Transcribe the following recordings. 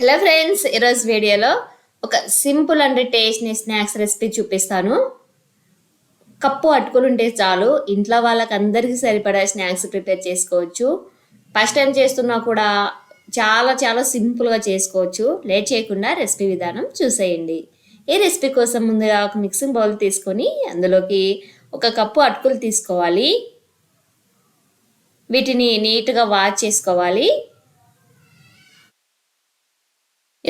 Hello friends ఈరోజు వీడియోలో ఒక సింపుల్ అండ్ టేస్ట్ని స్నాక్స్ రెసిపీ చూపిస్తాను. కప్పు అటుకులు ఉంటే చాలు ఇంట్లో వాళ్ళకి అందరికీ సరిపడా స్నాక్స్ ప్రిపేర్ చేసుకోవచ్చు. ఫస్ట్ టైం చేస్తున్నా కూడా చాలా చాలా సింపుల్గా చేసుకోవచ్చు. లేట్ చేయకుండా రెసిపీ విధానం చూసేయండి. ఈ రెసిపీ కోసం ముందుగా ఒక మిక్సింగ్ బౌల్ తీసుకొని అందులోకి ఒక కప్పు అటుకులు తీసుకోవాలి. వీటిని నీట్గా వాష్ చేసుకోవాలి.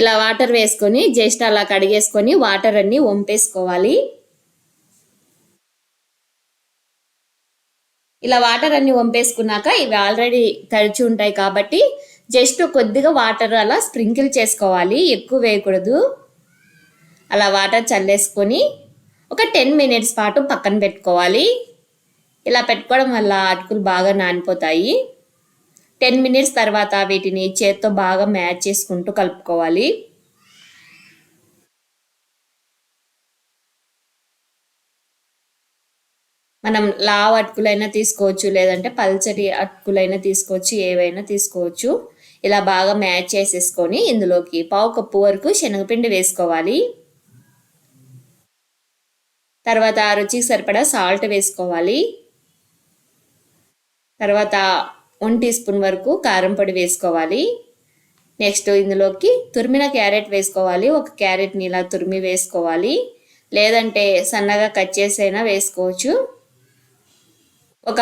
ఇలా వాటర్ వేసుకొని జస్ట్ అలా కడిగేసుకొని వాటర్ అన్ని వంపేసుకోవాలి. ఇలా వాటర్ అన్ని వంపేసుకున్నాక ఇవి ఆల్రెడీ తడిచి ఉంటాయి కాబట్టి జస్ట్ కొద్దిగా వాటర్ అలా స్ప్రింకిల్ చేసుకోవాలి. ఎక్కువ వేయకూడదు. అలా వాటర్ చల్లేసుకొని ఒక టెన్ మినిట్స్ పాటు పక్కన పెట్టుకోవాలి. ఇలా పెట్టుకోవడం వల్ల అటుకులు బాగా నానిపోతాయి. టెన్ మినిట్స్ తర్వాత వీటిని చేత్తో బాగా మ్యాచ్ చేసుకుంటూ కలుపుకోవాలి. మనం లావ్ అటుకులైనా తీసుకోవచ్చు లేదంటే పల్చటి అటుకులైనా తీసుకోవచ్చు ఏవైనా తీసుకోవచ్చు. ఇలా బాగా మ్యాచ్ చేసేసుకొని ఇందులోకి పావు కప్పు వరకు శనగపిండి వేసుకోవాలి. తర్వాత రుచికి సరిపడా సాల్ట్ వేసుకోవాలి. తర్వాత వన్ టీ స్పూన్ వరకు కారం పొడి వేసుకోవాలి. నెక్స్ట్ ఇందులోకి తురిమిన క్యారెట్ వేసుకోవాలి. ఒక క్యారెట్ని ఇలా తురిమి వేసుకోవాలి. లేదంటే సన్నగా కట్ చేసైనా వేసుకోవచ్చు. ఒక